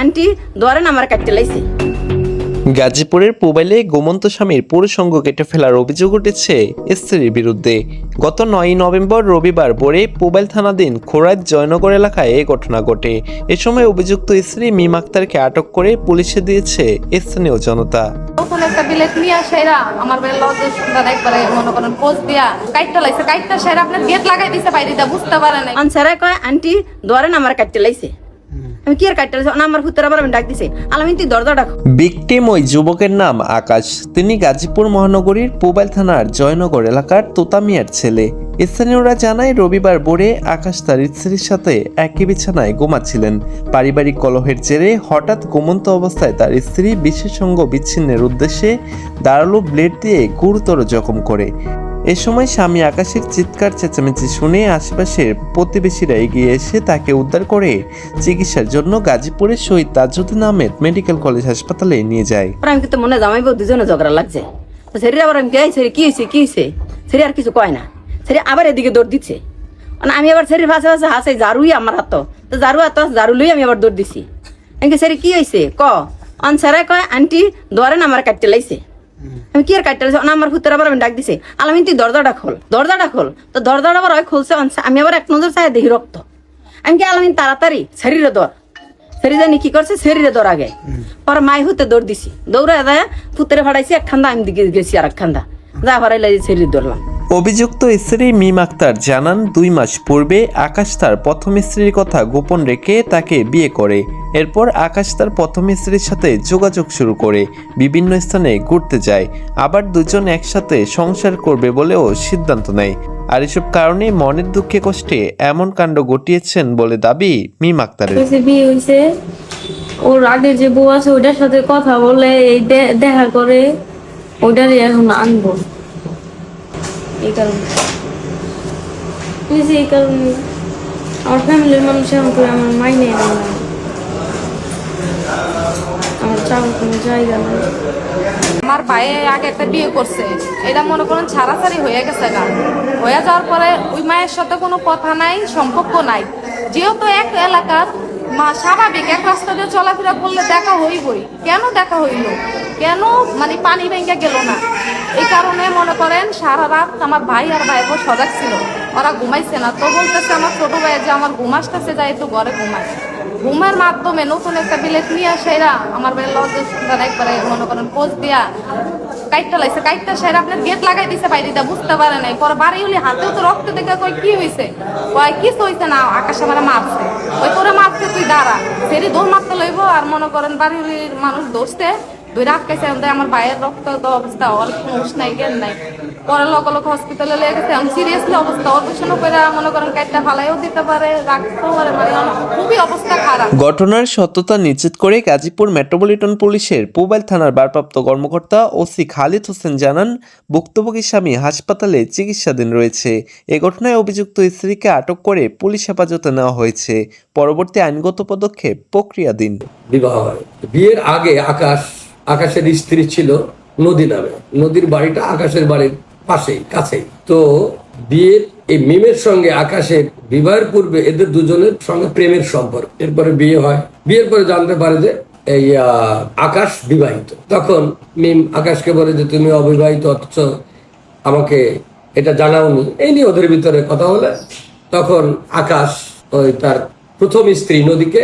Aunty ধরেন আমার কাটতে লাইছে। গাজীপুরের পুবাইলে গোমন্ত স্বামীর পুরুষঙ্গ কেটে ফেলার অভিযোগ উঠেছে স্ত্রীর বিরুদ্ধে। গত নয়ই নভেম্বর রবিবার ভোরে পুবাইল থানাধীন খোরাইত জয়নগর এলাকায় এই ঘটনা ঘটে। এ সময় অভিযুক্ত স্ত্রী মিম আক্তারকে আটক করে পুলিশে দিয়েছে স্থানীয় জনতা। নতুন একটা বিলেট নিয়ে আসাইরা আমার বেলা লজ্জা সুন্দর একবারে মনে করেন পোস্ট দিয়া কাইটটা লাইছে। কাইটটা সাইরা আপনার গেট লাগাই দিছে বাইরে বুঝতে পারে নাই। আনসারে কয় আন্টি ধরেন আমার কাটতে লাইছে। বিকটিম ওই যুবকের নাম আকাশ। তিনি গাজীপুর মহানগরীর পুবাইল থানার জয়নগর এলাকার তোতামিয়ার ছেলে। স্থানীয়রা জানায়, রবিবার ভোরে আকাশ তার স্ত্রীর সাথে একই বিছানায় ঘুমাচ্ছিলেন। পারিবারিক কলহের জেরে হঠাৎ ঘুমন্ত অবস্থায় তার স্ত্রী বিশেষজ্ঞ বিচ্ছিন্নের উদ্দেশ্যে দাঁড়াল ব্লেড দিয়ে গুরুতর জখম করে। এ সময় স্বামী আকাশের চিৎকার, চেঁচামেচি শুনে আশেপাশের প্রতিবেশীরা এগিয়ে এসে তাকে উদ্ধার করে চিকিৎসার জন্য গাজীপুরের শহীদ তাজুদ্দিন আহমেদ মেডিকেল কলেজ হাসপাতালে নিয়ে যায়। আমি কিন্তু মনে জামাই বউ দুজনে ঝগড়া লাগছে। তো আবার আমি কে কি হয়েছে কি হয়েছে সেরি আর কিছু কয় না। সেরি আবার এদিকে দৌড় দিচ্ছে। মানে আমি আবার সেরির ভাষা ভাষা হাসে জারুই আমার হাত। তো জারু হাত জারু লই আমি আবার দৌড় দিছি। আমি সেরি কি হয়েছে ক। অনসারে কয়, আন্টি ধরেন আমার কাটতে লাইছে। আমি কি আর কাটতে না, আমার ভূতের আবার আমি ডাক দিছে। আলামিন, তুই দরজাটা খোল দরজাটা খোল। তো দরজাটা আবার খুলছে অনসা- আমি আবার এক নজর চাই দেখি রক্ত। আমি কি আলামিন তাড়াতাড়ি শরীরে দর? শরীরে জানি কি করছে? শরীরে দর আগে। পর মাই হুতে দৌড় দিছি। দৌড়ে দেয় ফুতেরে ফাড়াইছি এক খান্দা আমি দিকে গেছি আর এক খান্দা। যা ফাড়াইলে শরীর দৌড়লাম। অভিযুক্ত স্ত্রী মিম আক্তার জানান, দুই মাস পূর্বে আকাশ তার প্রথম স্ত্রীর কথা গোপন রেখে তাকে বিয়ে করে। এরপর আকাশ তার প্রথম স্ত্রীর সাথে যোগাযোগ শুরু করে, বিভিন্ন স্থানে ঘুরতে যায়। আবার দুজন একসাথে সংসার করবে বলেও সিদ্ধান্ত নেয়। আর এসব কারণে মনের দুঃখে কষ্টে এমন কাণ্ড ঘটিয়েছেন বলে দাবি মিম আক্তারের। ওর আগের যে বউ আছে, ওইটার সাথে কথা বলে, এই দেখা করে, ওইটারই এখন আনব। এই কারণে এই কারণে আমার ফ্যামিলির মানুষ করে আমার মাইনে নেয় আমার চাওয়ার কোনো জায়গা নেই। আমার ভাই আগে একটা বিয়ে করছে। এটা মনে করেন ছাড়াছাড়ি হয়ে গেছে গা। হয়ে যাওয়ার পরে ওই মায়ের সাথে কোনো কথা নাই, সম্পর্ক নাই। যেহেতু এক এলাকার মা স্বাভাবিক, এক রাস্তা দিয়ে চলাফেরা করলে দেখা হইবই। কেন দেখা হইল? কেন মানে পানি ভেঙে গেল না? এই কারণে মনে করেন সারা রাত আমার ভাই আর ভাই বোন সজাগ ছিল। ওরা ঘুমাইছে না। তো বলতেছে আমার ছোট ভাই যে আমার ঘুম আসতেছে, যাই একটু ঘরে ঘুমায় ঘুমের মাধ্যমে নতুন একটা বিলেট নিয়ে আসাইরা আমার বেলা লজ্জা সুন্দর একবারে মনে করেন পোস্ট দিয়া কাইটটা লাইছে। কাইটটা সাইরা আপনার গেট লাগাই দিছে বাইরে দিয়া, বুঝতে পারে নাই। পরে বাড়ি হলে হাতেও তো রক্ত দেখে কই কি হয়েছে কয়, কিছু হয়েছে না, আকাশে আমার মারছে। ওই করে মারছে, তুই দাঁড়া। সেরি দৌড় মারতে লইব, আর মনে করেন বাড়ি মানুষ দৌড়ছে। আমার ভাইয়ের রক্ত অবস্থা ওর কোনো হুশ নাই জ্ঞান নাই। পরে লোক লোক হসপিটালে লেগে গেছে আমি সিরিয়াসলি অবস্থা। অপারেশনও করে মনে করেন ফালাইও দিতে পারে রাখতেও পারে মানে খুবই অবস্থা খারাপ। ঘটনার সত্যতা নিশ্চিত করে গাজীপুর মেট্রোপলিটন পুলিশের পুবাইল থানার ভারপ্রাপ্ত কর্মকর্তা ওসি খালিদ হোসেন জানান ভুক্তভোগী স্বামী হাসপাতালে চিকিৎসাধীন রয়েছে। এ ঘটনায় অভিযুক্ত স্ত্রীকে আটক করে পুলিশ হেফাজতে নেওয়া হয়েছে। পরবর্তী আইনগত পদক্ষেপ প্রক্রিয়াধীন। বিবাহ বিয়ের আগে আকাশ আকাশের স্ত্রী ছিল নদী নামে। নদীর বাড়িটা আকাশের বাড়ির পাশেই, কাছেই। তো বিয়ের এই মিমের সঙ্গে আকাশের বিবাহের পূর্বে এদের দুজনের সঙ্গে প্রেমের সম্পর্ক। এরপরে বিয়ে হয়। বিয়ের পরে জানতে পারে যে এই আকাশ বিবাহিত। তখন মিম আকাশকে বলে যে, তুমি অবিবাহিত, অথচ আমাকে এটা জানাওনি। এই নিয়ে ওদের ভিতরে কথা হলে তখন আকাশ ওই তার প্রথম স্ত্রী নদীকে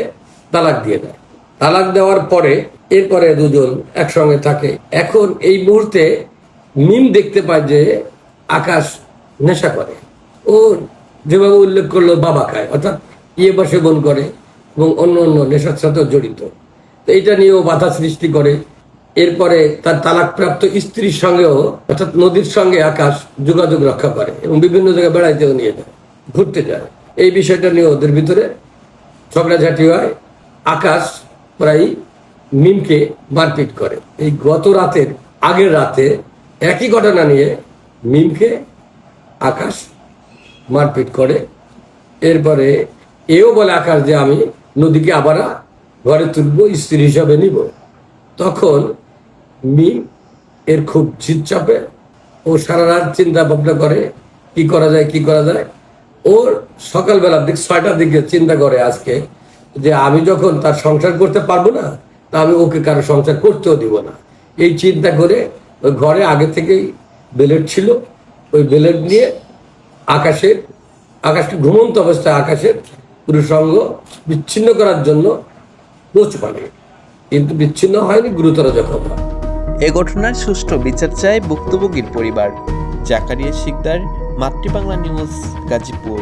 তালাক দিয়ে দেয়। তালাক দেওয়ার পরে এরপরে দুজন একসঙ্গে থাকে। এখন এই মুহূর্তে মিম দেখতে পায় যে আকাশ নেশা করে। ও যেভাবে উল্লেখ করল বাবা খায়, অর্থাৎ ইয়ে বা সেবন করে এবং অন্য অন্য নেশার সাথেও জড়িত। তো এইটা নিয়েও বাধা সৃষ্টি করে। এরপরে তার তালাকপ্রাপ্ত স্ত্রীর সঙ্গেও, অর্থাৎ নদীর সঙ্গে আকাশ যোগাযোগ রক্ষা করে এবং বিভিন্ন জায়গায় বেড়াইতেও নিয়ে যায়, ঘুরতে যায়। এই বিষয়টা নিয়ে ওদের ভিতরে ঝগড়াঝাটি হয়। আকাশ প্রায় মিমকে মারপিট করে। এই গত রাতের আগের রাতে একই ঘটনা নিয়ে মিমকে আকাশ মারপিট করে। এরপরে এও বলে আকাশ যে আমি নদীকে আবার ঘরে তুলবো, স্ত্রী হিসাবে নিব। তখন মিম এর খুব জিদ চাপে ও সারা রাত চিন্তা ভাবনা করে, কি করা যায়, কি করা যায়। ওর সকালবেলার দিক ছয়টার দিকে চিন্তা করে আজকে যে আমি যখন তার সংসার করতে পারব না তা আমি ওকে কারও সংসার করতেও দিব না। এই চিন্তা করে ওই ঘরে আগে থেকেই বেলেট ছিল। ওই বেলেট নিয়ে আকাশের, আকাশকে ঘুমন্ত অবস্থায় আকাশের পুরো সঙ্গ বিচ্ছিন্ন করার জন্য পোস্ট পারে কিন্তু বিচ্ছিন্ন হয়নি গুরুতর জখম। এ ঘটনার সুষ্ঠু বিচার চায় ভুক্তভোগীর পরিবার। জাকারিয়া শিকদার, মাতৃবাংলা নিউজ, গাজীপুর।